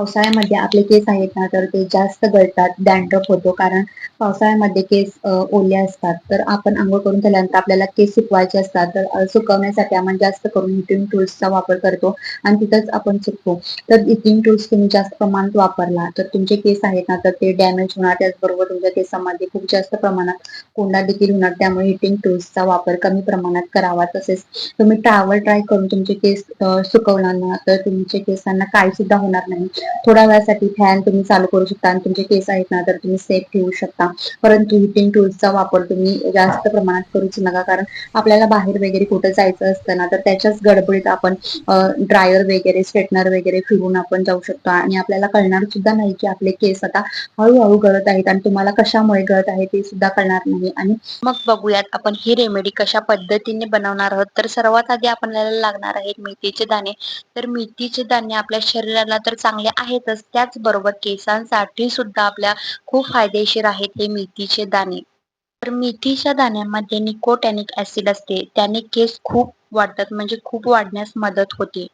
पावसाळ्यामध्ये आपले केस आहेत ना तर ते जास्त गळतात डॅन्ड्रफ होतो. कारण पावसाळ्यामध्ये केस ओले असतात. तर आपण आंघोळ करून झाल्यानंतर आपल्याला केस सुकवायचे असतात. तर सुकवण्यासाठी आपण जास्त करून हिटिंग टूल्सचा वापर करतो आणि तिथंच आपण सुकतो. तर हिटिंग टूल्स तुम्ही जास्त प्रमाणात वापरला तर तुमचे केस आहेत ना तर ते डॅमेज होणार. त्याचबरोबर तुमच्या केसामध्ये खूप जास्त प्रमाणात कोंडा देखील होणार. त्यामुळे हिटिंग टूल्सचा वापर कमी प्रमाणात करावा. तसेच तुम्ही ट्रॅव्हल ट्राय करून तुमचे केस सुकवणार ना तर तुमच्या केसांना काही सुद्धा होणार नाही. थोड्या वेळासाठी फॅन तुम्ही चालू करू शकता आणि तुमचे केस आहेत ना तर तुम्ही सेफ ठेवू शकता. परंतु हिटिंग टूल्सचा वापर तुम्ही जास्त प्रमाणात करूच नका कारण आपल्याला बाहेर वगैरे कुठं जायचं असतं ना तर त्याच्याच गडबडीत आपण ड्रायर वगैरे स्ट्रेटनर वगैरे फिरून आपण जाऊ शकतो. आणि आपल्याला कळणार सुद्धा नाही की आपले केस आता हळूहळू गळत आहेत आणि तुम्हाला कशामुळे गळत आहे ते सुद्धा कळणार नाही. आणि मग बघूयात आपण ही रेमेडी कशा पद्धतीने बनवणार आहोत. तर सर्वात आधी आपल्याला लागणार आहेत मेथीचे दाणे. तर मेथीचे दाणे आपल्या शरीराला तर चांगले आहेतच. त्याचबरोबर केसांसाठी सुद्धा आपल्या खूप फायदेशीर आहेत हे मेथीचे दाणे. तर मेथीच्या दाण्यामध्ये निकोटॅनिक ऍसिड असते. त्याने केस खूप वाढतात म्हणजे खूप वाढण्यास मदत होते.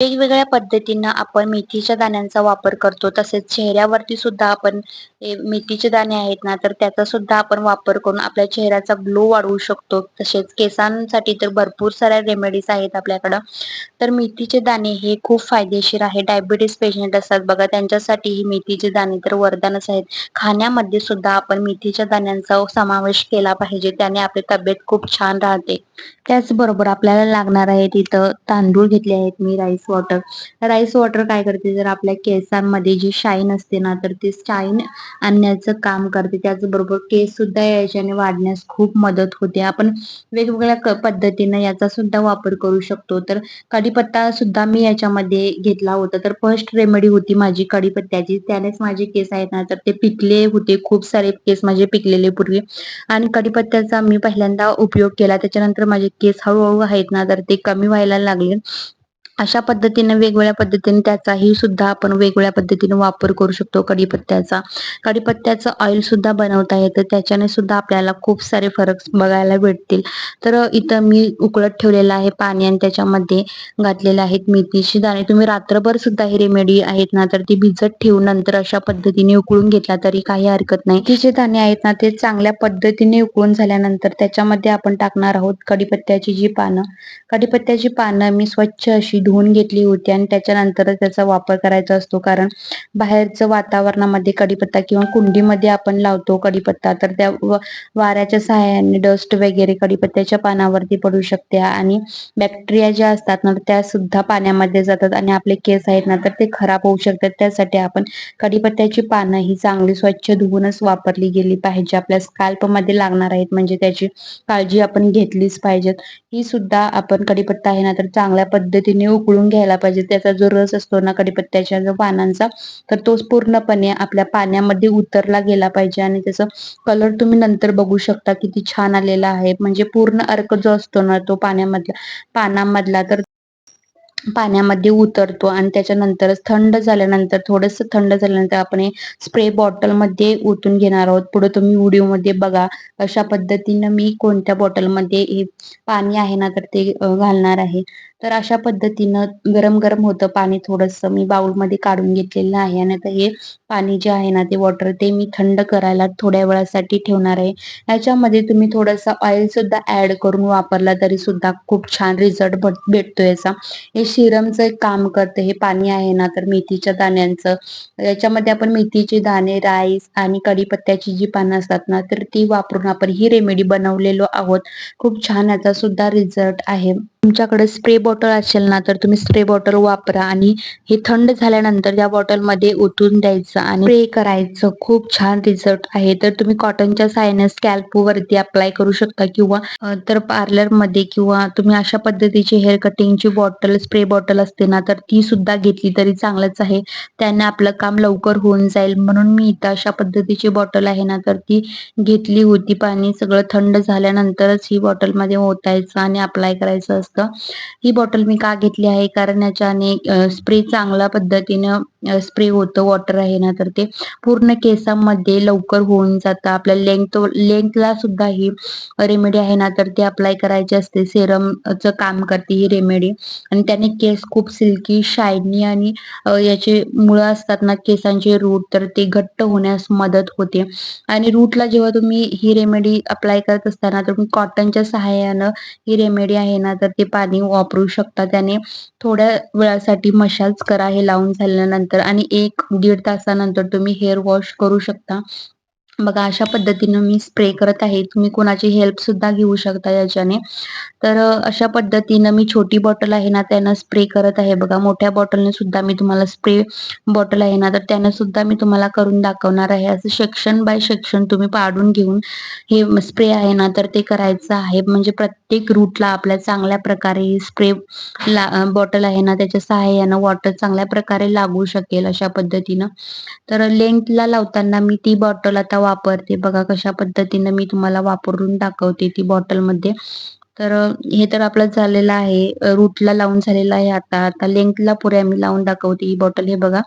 वेगवेगळ्या पद्धतीनं आपण मेथीच्या दाण्यांचा वापर करतो. तसेच चेहऱ्यावरती सुद्धा आपण मेथीचे दाणे आहेत ना तर त्याचा सुद्धा आपण वापर करून आपल्या चेहऱ्याचा ग्लो वाढवू शकतो. तसेच केसांसाठी तर भरपूर साऱ्या रेमेडीज आहेत आपल्याकडं. तर मेथीचे दाणे हे खूप फायदेशीर आहे. डायबिटीस पेशंट असतात बघा त्यांच्यासाठी ही मेथीचे दाणे तर वरदानच आहेत. खाण्यामध्ये सुद्धा आपण मेथीच्या दाण्यांचा समावेश केला पाहिजे. त्याने आपली तब्येत खूप छान राहते. त्याचबरोबर आपल्याला लागणार आहे तिथं तांदूळ घेतले आहेत मी राईस वॉटर राईस वॉटर काय करते? जर आपल्या केसांमध्ये जी शाईन असते ना तर ती शाईन आणण्याचं काम करते. त्याचबरोबर केस सुद्धा याच्याने वाढण्यास खूप मदत होते. आपण वेगवेगळ्या पद्धतीनं याचा सुद्धा वापर करू शकतो. तर कढीपत्ता सुद्धा मी याच्यामध्ये घेतला होता. तर फर्स्ट रेमेडी होती माझी कढीपत्त्याची त्यानेच माझे केस आहेत ना तर ते पिकले होते. खूप सारे केस माझे पिकलेले पूर्वी. आणि कढीपत्त्याचा मी पहिल्यांदा उपयोग केला. त्याच्यानंतर माझे केस हळूहळू आहेत ना तर ते कमी व्हायला लागले. अशा पद्धतीने वेगवेगळ्या पद्धतीने त्याचाही सुद्धा आपण वेगवेगळ्या पद्धतीने वापर करू शकतो. कढीपत्त्याचा. कढीपत्त्याचं ऑइल सुद्धा बनवता येतं. त्याच्याने सुद्धा आपल्याला खूप सारे फरक बघायला भेटतील. तर इथं मी उकळत ठेवलेलं आहे पाणी आणि त्याच्यामध्ये घातलेले आहेत मेथीची दाणे. तुम्ही रात्रभर सुद्धा ही रेमेडी आहेत ना तर ती भिजत ठेवून नंतर अशा पद्धतीने उकळून घेतला तरी काही हरकत नाही. तिचे दाणे आहेत ना ते चांगल्या पद्धतीने उकळून झाल्यानंतर त्याच्यामध्ये आपण टाकणार आहोत कढीपत्त्याची जी पानं. कढीपत्त्याची पानं मी स्वच्छ अशी धुवून घेतली होती आणि त्याच्यानंतर त्याचा वापर करायचा असतो. कारण बाहेरचं वातावरणामध्ये कढीपत्ता किंवा कुंडीमध्ये आपण लावतो कढीपत्ता तर त्या वाऱ्याच्या सहाय्याने डस्ट वगैरे कडीपत्त्याच्या पानावरती पडू शकते आणि बॅक्टेरिया ज्या असतात ना त्या सुद्धा पाण्यामध्ये जातात आणि आपले केस आहेत ना तर ते खराब होऊ शकतात. त्यासाठी आपण कढीपत्त्याची पानं ही चांगली स्वच्छ धुवूनच वापरली गेली पाहिजे. आपल्या स्कॅल्पमध्ये लागणार आहेत म्हणजे त्याची काळजी आपण घेतलीच पाहिजेत. ही सुद्धा आपण कढीपत्ता आहे ना तर चांगल्या पद्धतीने उकळून घ्यायला पाहिजे. त्याचा जो रस असतो ना कडीपत्त्याच्या जो पानांचा तर तोच पूर्णपणे आपल्या पाण्यामध्ये उतरला गेला पाहिजे. आणि त्याचा कलर तुम्ही नंतर बघू शकता किती छान आलेला आहे. म्हणजे पूर्ण अर्क जो असतो ना तो पाण्यामधला पानांमधला तर पाण्यामध्ये उतरतो आणि त्याच्यानंतरच थंड झाल्यानंतर थोडस थंड झाल्यानंतर आपण हे स्प्रे बॉटलमध्ये ओतून घेणार आहोत. पुढे तुम्ही व्हिडिओमध्ये बघा अशा पद्धतीनं मी कोणत्या बॉटलमध्ये हे पाणी आहे ना तर ते घालणार आहे. तर अशा पद्धतीनं गरम गरम होतं पाणी थोडंसं मी बाउलमध्ये काढून घेतलेलं आहे. आणि आता हे पाणी जे आहे ना ते वॉटर ते मी थंड करायला थोड्या वेळासाठी ठेवणार आहे. याच्यामध्ये तुम्ही थोडंसं ऑइल सुद्धा ऍड करून वापरला तरी सुद्धा खूप छान रिझल्ट भेटतो याचा. हे सिरमचं एक काम करते हे पाणी आहे ना तर मेथीच्या दाण्यांचं याच्यामध्ये आपण मेथीचे दाणे राईस आणि कढीपत्त्याची जी पानं असतात ना तर ती वापरून आपण ही रेमेडी बनवलेलो आहोत. खूप छान याचा सुद्धा रिझल्ट आहे. तुमच्याकडे स्प्रे बॉटल असेल ना तर तुम्ही स्प्रे बॉटल वापरा आणि हे थंड झाल्यानंतर त्या बॉटलमध्ये ओतून द्यायचं आणि स्प्रे करायचं. खूप छान रिझल्ट आहे. तर तुम्ही कॉटनच्या सायनस स्कॅल्पवरती अप्लाय करू शकता किंवा तर पार्लरमध्ये किंवा तुम्ही अशा पद्धतीची हेअर कटिंगची बॉटल स्प्रे बॉटल असते ना तर ती सुद्धा घेतली तरी चांगलंच आहे. त्याने आपलं काम लवकर होऊन जाईल. म्हणून मी इथं अशा पद्धतीची बॉटल आहे ना तर ती घेतली होती. पाणी सगळं थंड झाल्यानंतरच ही बॉटलमध्ये ओतायचं आणि अप्लाय करायचं असतं. ही बॉटल मी का घेतली आहे? कारण याच्याने स्प्रे चांगल्या पद्धतीनं स्प्रे होतं वॉटर आहे ना तर ते पूर्ण केसांमध्ये लवकर होऊन जातं. आपल्या लेंथ लेंथला सुद्धा ही रेमेडी आहे ना तर ती अप्लाय करायची असते. सेरमचं काम करते ही रेमेडी आणि त्याने केस खूप सिल्की शायनी आणि याचे मुळं असतात ना केसांचे रूट तर ते घट्ट होण्यास मदत होते. आणि रूटला जेव्हा तुम्ही ही रेमेडी अप्लाय करत असताना तर तुम्ही कॉटनच्या सहाय्यानं ही रेमेडी आहे ना तर टक्के पाणी वापरू शकता. त्याने थोड्या वेळासाठी मशाज करा हे लावून झाल्यानंतर आणि एक दीड तासानंतर तुम्ही हेअर वॉश करू शकता. बघा अशा पद्धतीनं मी स्प्रे करत आहे. तुम्ही कोणाची हेल्प सुद्धा घेऊ शकता याच्याने. तर अशा पद्धतीनं मी छोटी बॉटल आहे ना त्यानं स्प्रे करत आहे. बघा मोठ्या बॉटलने सुद्धा मी तुम्हाला स्प्रे बॉटल आहे ना तर त्यानं सुद्धा मी तुम्हाला करून दाखवणार आहे. असं सेक्शन बाय सेक्शन तुम्ही पाडून घेऊन हे स्प्रे आहे ना तर ते करायचं आहे. म्हणजे प्रत्येक रूटला आपल्या चांगल्या प्रकारे स्प्रे ला बॉटल आहे ना त्याच्या सहाय्यानं वॉटर चांगल्या प्रकारे लागू शकेल अशा पद्धतीनं. तर लेंथला लावताना मी ती बॉटल आता वापरते. बघा कशा पद्धतीनं मी तुम्हाला वापरून दाखवते ती बॉटलमध्ये तर हे तर आपलं झालेलं आहे. रूटला लावून झालेलं आहे आता. आता लेंथला पुऱ्या मी लावून दाखवते ही बॉटल हे बघा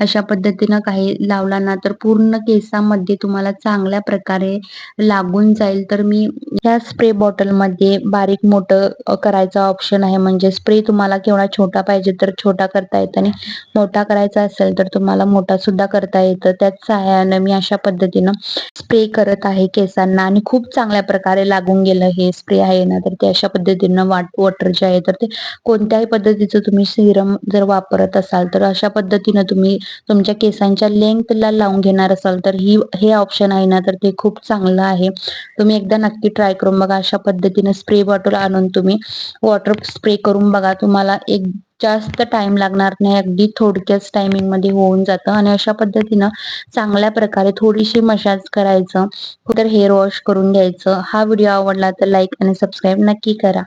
अशा पद्धतीनं काही लावला ना तर पूर्ण केसामध्ये तुम्हाला चांगल्या प्रकारे लागून जाईल. तर मी ह्या स्प्रे बॉटलमध्ये बारीक मोठं करायचा ऑप्शन आहे. म्हणजे स्प्रे तुम्हाला केवढा छोटा पाहिजे तर छोटा करता येतं आणि मोठा करायचा असेल तर तुम्हाला मोठा सुद्धा करता येतं. त्याच सहाय्यानं मी अशा पद्धतीनं स्प्रे करत आहे केसांना आणि खूप चांगल्या प्रकारे लागून गेलं हे स्प्रे आहे ना तर ते अशा पद्धतीनं वाट वॉटर जे आहे तर ते कोणत्याही पद्धतीचं तुम्ही सिरम जर वापरत असाल तर अशा पद्धतीनं तुम्ही तुमच्या केसांच्या लेंथला लावून घेणार असाल तर ही हे ऑप्शन आहे ना तर ते खूप चांगलं आहे. तुम्ही एकदा नक्की ट्राय करून बघा अशा पद्धतीने स्प्रे बॉटल आणून तुम्ही वॉटर स्प्रे करून बघा तुम्हाला एक जास्त टाइम लागणार नाही. अगदी थोडक्याच टायमिंगमध्ये होऊन जातं. आणि अशा पद्धतीनं चांगल्या प्रकारे थोडीशी मसाज करायचं. तर हेअर वॉश करून घ्यायचं. हा व्हिडिओ आवडला तर लाईक आणि सबस्क्राईब नक्की करा.